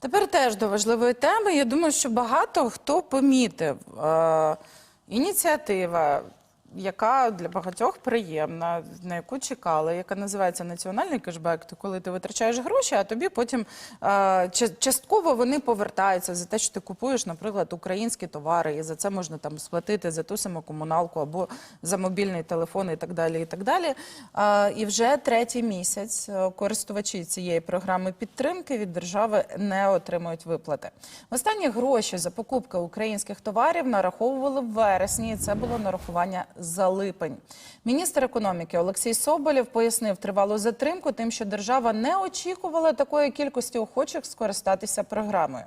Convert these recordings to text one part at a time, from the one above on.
Тепер теж до важливої теми. Я думаю, що багато хто помітив е, ініціатива, яка для багатьох приємна, на яку чекали, яка називається національний кешбек. То коли ти витрачаєш гроші, а тобі потім е, частково вони повертаються за те, що ти купуєш, наприклад, українські товари, і за це можна там сплатити за ту саму комуналку або за мобільний телефон і так далі. І так далі. Е, і вже третій місяць е, користувачі цієї програми підтримки від держави не отримують виплати. Останні гроші за покупки українських товарів нараховували в вересні. і Це було нарахування за липень. Міністр економіки Олексій Соболєв пояснив тривалу затримку, тим, що держава не очікувала такої кількості охочих скористатися програмою.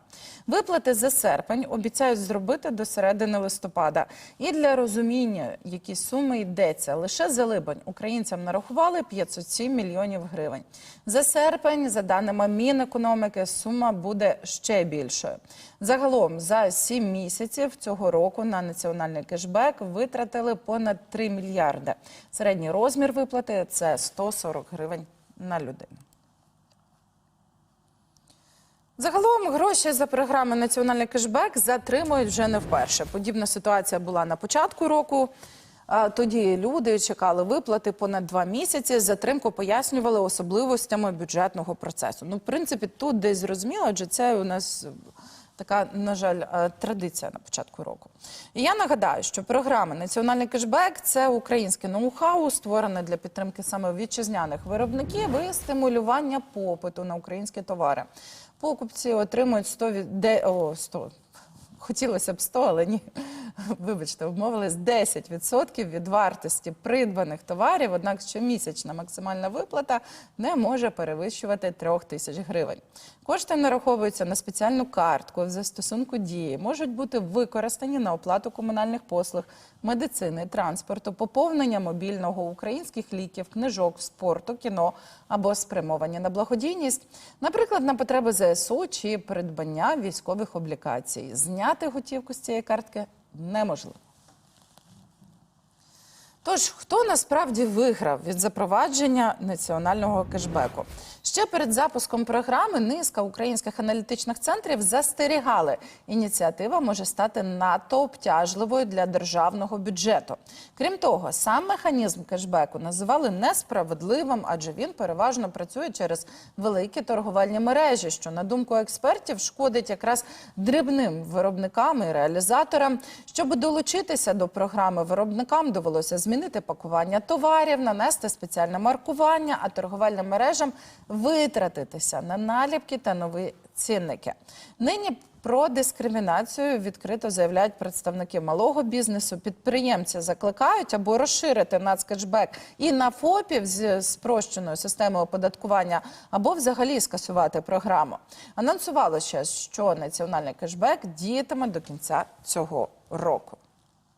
Виплати за серпень обіцяють зробити до середини листопада. І для розуміння, які суми йдеться, лише за липень українцям нарахували 507 мільйонів гривень. За серпень, за даними Мінекономіки, сума буде ще більшою. Загалом за 7 місяців цього року на національний кешбек витратили понад 3 мільярди. Середній розмір виплати це 140 гривень на людину. Загалом гроші за програми Національний кешбек затримують вже не вперше. Подібна ситуація була на початку року. Тоді люди чекали виплати понад два місяці. Затримку пояснювали особливостями бюджетного процесу. Ну, в принципі, тут десь зрозуміло, адже це у нас така, на жаль, е, традиція на початку року. І я нагадаю, що програма Національний кешбек це українське ноу-хау, створене для підтримки саме вітчизняних виробників і стимулювання попиту на українські товари. Покупці отримують 100, від... де... О, 100. Хотілося б 100, але ні. Вибачте, обмовились 10% від вартості придбаних товарів, однак щомісячна максимальна виплата не може перевищувати 3 тисяч гривень. Кошти нараховуються на спеціальну картку в застосунку дії, можуть бути використані на оплату комунальних послуг, медицини, транспорту, поповнення мобільного українських ліків, книжок, спорту, кіно або спрямовані на благодійність, наприклад, на потреби ЗСУ чи придбання військових облікацій. Зняти готівку з цієї картки неможливо. Тож, хто насправді виграв від запровадження національного кешбеку? Ще перед запуском програми низка українських аналітичних центрів застерігали, ініціатива може стати надто обтяжливою для державного бюджету. Крім того, сам механізм кешбеку називали несправедливим, адже він переважно працює через великі торговельні мережі, що на думку експертів шкодить якраз дрібним виробникам і реалізаторам. Щоб долучитися до програми виробникам, довелося змінити пакування товарів, нанести спеціальне маркування, а торговельним мережам витратитися на наліпки та нові цінники. Нині про дискримінацію відкрито заявляють представники малого бізнесу. Підприємці закликають або розширити нацкешбек і на ФОПів з спрощеною системою оподаткування, або взагалі скасувати програму. Анонсувало ще, що національний кешбек діятиме до кінця цього року.